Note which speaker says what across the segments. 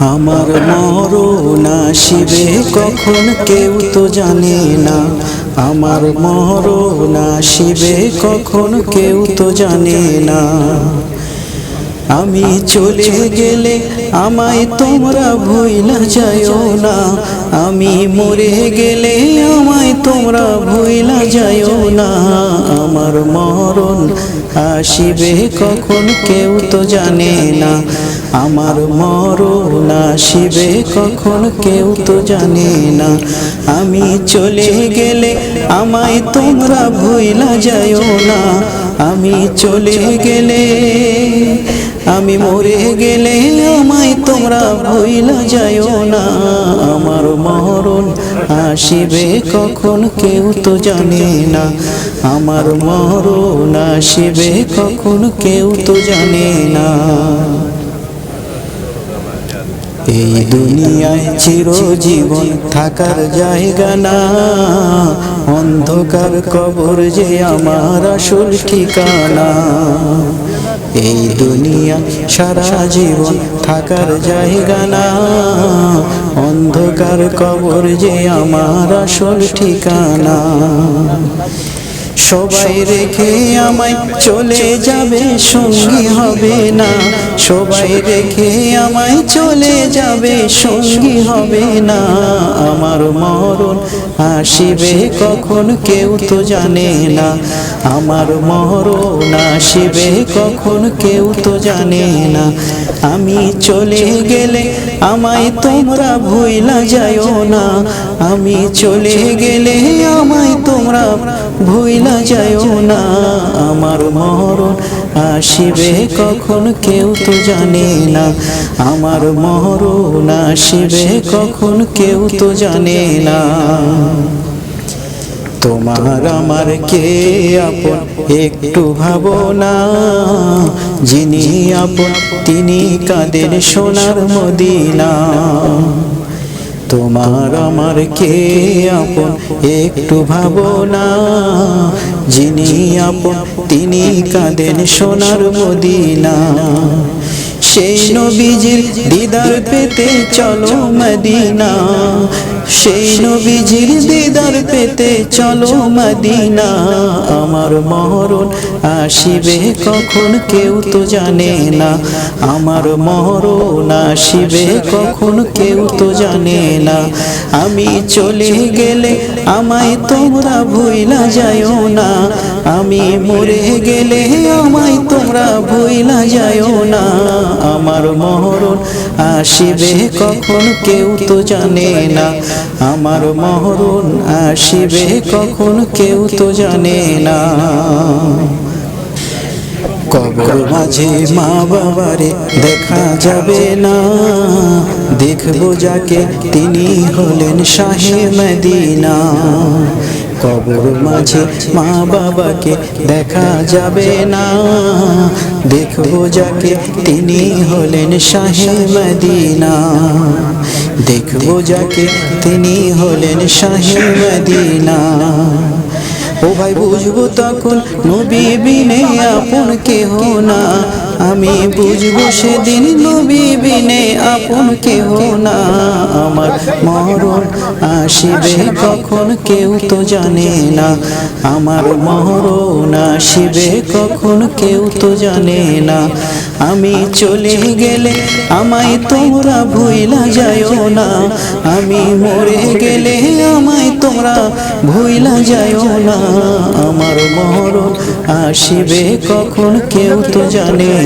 Speaker 1: আমার মরণ আসিবে কখন কেউ তো জানে না। আমার মরণ আসিবে কখন কেউ তো জানে না। আমি চলে গেলে আমায় তোমরা ভুইলা যাইও না। আমি মরে গেলে আমায় তোমরা ভুইলা যাইও না। আমার মরণ আসিবে কখন কেউ তো জানে না। আমার মরণ আসিবে কখন কেউ তো জানে না। আমি চলে গেলে আমায় তোমরা ভুইলা যাইও না। আমি চলে গেলে, আমি মরে গেলে আমায় তোমরা ভুইলা যাইও না। আমার মরণ আসিবে কখন কেউ তো জানে না। আমার মরণ আসিবে কখন কেউ তো জানে না। এই দুনিয়ায় চিরজীবন থাকার জায়গা না। অন্ধকার কবর যে আমার আসল ঠিকানা। এই দুনিয়া সারা জীবন থাকার জায়গা না। অন্ধকার কবর যে আমার আসল ঠিকানা। সবাই রেখে আমায় চলে যাবে, সঙ্গী হবে না। সবাই রেখে আমায় চলে যাবে, সঙ্গী হবে না। আমার মরণ আসিবে কখন কেউ তো জানে না। আমার মরণ আসিবে কখন কেউ তো জানে না। আমি চলে গেলে আমায় তোমরা ভুইলা যাইও না। আমি চলে গেলে আমায় তোমরা ভুইলা যাইও না, আমার মরণ আসিবে কখন কেউ তো জানে না। আমার মরণ আসিবে কখন কেউ তো জানে না। তোমার আমার কে আপন একটু ভাবো না, যিনি আপন, তিনি কাদের সোনার মদিনা। তোমার আমার কে আপন একটু ভাবো না। যিনি আপন তিনি কাঁদেন সোনার মদিনা। সেই নবীজির দিদার পেতে চলো মদিনা। সেই নবীজির দিদার পেতে চলো মদিনা। আমার মহরণ আসিবে কখন কেউ তো জানে না। আমার মহরণ আসিবে কখন কেউ তো জানে না। আমি চলে গেলে আমায় তোমরা ভুইলা যাইও না। আমি মরে গেলে আমায় তোমরা ভুইলা যাইও না। আমার মহরণ আসিবে কখন কেউ তো জানে না। আমার মহরণ আসিবে কখন কেউ তো জানে না। কবর মাঝে মা বাবারে দেখা যাবে না। দেখব যাকে তিনি হলেন শাহে মদিনা। কবর মাঝে মা বাবাকে দেখা যাবে না। দেখব যাকে তিনি হলেন শাহে মদিনা। দেখব যাকে তিনি হলেন শাহে মদিনা। ও ভাই, বুঝব তখন নবী বিনে আপন কেহ না। আমি বুঝব সেদিন নবী আপন কেহ না। আমার মরণ আসিবে কখন কেউ তো জানে না। আমার মরণ আসিবে কখন কেউ তো জানে না। আমি চলে গেলে আমায় তোমরা ভুইলা যায়ও না। আমি মরে গেলে আমায় তোমরা ভুইলা যায়ও না। আমার মরণ আসিবে কখন কেউ তো জানে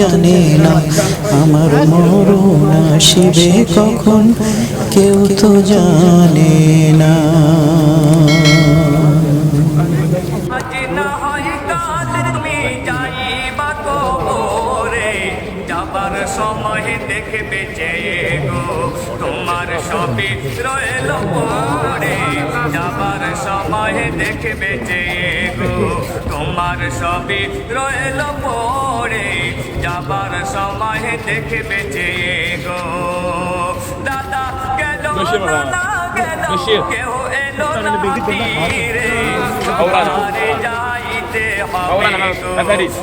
Speaker 1: জানে না আমার মরণ আসিবে কখন, কেউ তো জানে না।
Speaker 2: যাবার সময় দেখবে যে গো, তোমার সবই রইল পড়ে। যাবার সময় দেখবে যে গো তোমার সবই রইল পড়ে যাবার সময় দেখবে যে গো। দাদা গেল নানা গেল কেউ এলো না? তীরে সবারে যাইতে হবে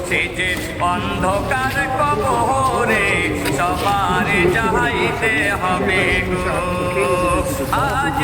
Speaker 2: সে যে অন্ধকার কবরে সবারে যাইতে হবে গো। আজ